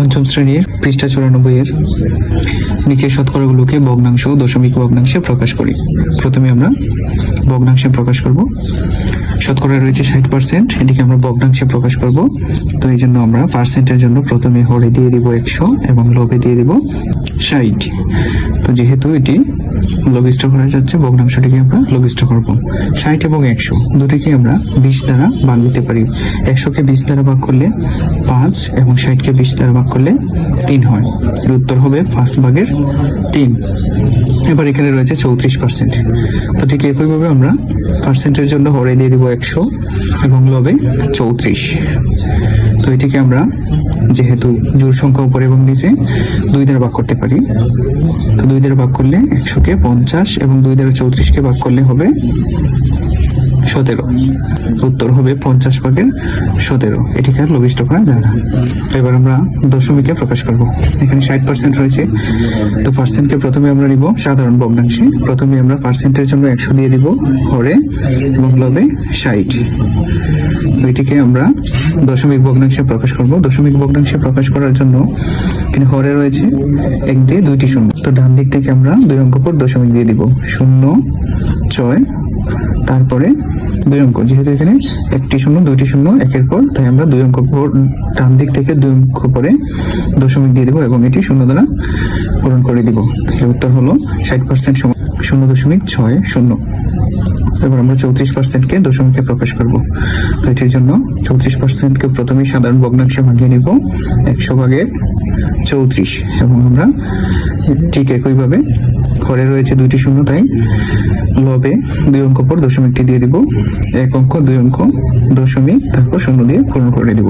পঞ্চম শ্রেণির পৃষ্ঠা চুরানব্বই এর নিচের শতকরাগুলোকে ভগ্নাংশ দশমিক ভগ্নাংশে প্রকাশ করি। প্রথমে আমরা ভগ্নাংশে প্রকাশ করব। শতকরা রয়েছে ষাট পার্সেন্ট এটিকে আমরা ভগ্নাংশে প্রকাশ করব। তো এই জন্য আমরা পার্সেন্টের জন্য প্রথমে হরে দিয়ে দিব একশো এবং লোভে দিয়ে দিব ষাট। তো যেহেতু এটি লঘিষ্ঠ করা যাচ্ছে ভগ্নাংশটিকে আমরা লঘিষ্ঠ করব। ষাট এবং একশো, দুটিকে আমরা বিশ দ্বারা ভাগ দিতে পারি। একশোকে বিশ দ্বারা ভাগ করলে পাঁচ এবং ষাটকে বিশ দ্বারা ভাগ করলে তিন হয়। উত্তর হবে পাঁচ ভাগের তিন। এবার এখানে রয়েছে চৌত্রিশ পার্সেন্ট তো ঠিক একইভাবে আমরা পার্সেন্টের জন্য হরে দিয়ে দিব একশো এবং লবে চৌত্রিশ। তো এটিকে আমরা যেহেতু জোর সংখ্যা উপরে এবং নিচে দুই দ্বারা ভাগ করতে পারি, তো দুই দ্বারা ভাগ করলে একশোকে পঞ্চাশ এবং দুই দ্বারা চৌত্রিশকে ভাগ করলে হবে সতেরো। উত্তর হবে পঞ্চাশ ভাগের সতেরো। এটিকে আর লবিষ্ট করা যায় না। এবার আমরা দশমিকে প্রকাশ করব। এখানে ষাট পার্সেন্ট রয়েছে। তো পার্সেন্টকে প্রথমে আমরা নিব সাধারণ ভগ্নাংশে। প্রথমে আমরা পার্সেন্টের জন্য একশো দিয়ে দিব হরে এবং লবে ষাট। এটিকে আমরা দশমিক ভগ্নাংশে প্রকাশ করব। দশমিক ভগ্নাংশে প্রকাশ করার জন্য এখানে হরে রয়েছে, এক দিয়ে দুইটি শূন্য। তো ডান দিক থেকে আমরা দুই অঙ্ক পর দশমিক দিয়ে দিব। শূন্য, ছয়, তারপরে দুই অঙ্ক। যেহেতু এখানে একটি শূন্য, দুইটি শূন্য, একের পর, তাই আমরা দুই অঙ্ক পর ডান দিক থেকে দুই অঙ্ক পরে দশমিক দিয়ে দিব এবং এটি শূন্য দ্বারা পূরণ করে দিব। এর উত্তর হলো ষাট পার্সেন্ট শূন্য দশমিক ছয় শূন্য। এবার আমরা চৌত্রিশ পার্সেন্টকে দশমিকে প্রকাশ করব। তো এটির জন্য চৌত্রিশ পার্সেন্টকে প্রথমে সাধারণ ভগ্নাংশে ভাগিয়ে নিব, একশো ভাগের চৌত্রিশ। এবং আমরা ঠিক একইভাবে ঘরে রয়েছে দুইটি শূন্য, তাই লবে দুই অঙ্ক পর দশমিকটি দিয়ে দিব, এক অঙ্ক, দুই অঙ্ক দশমিক, তারপর শূন্য দিয়ে পূরণ করে দিব।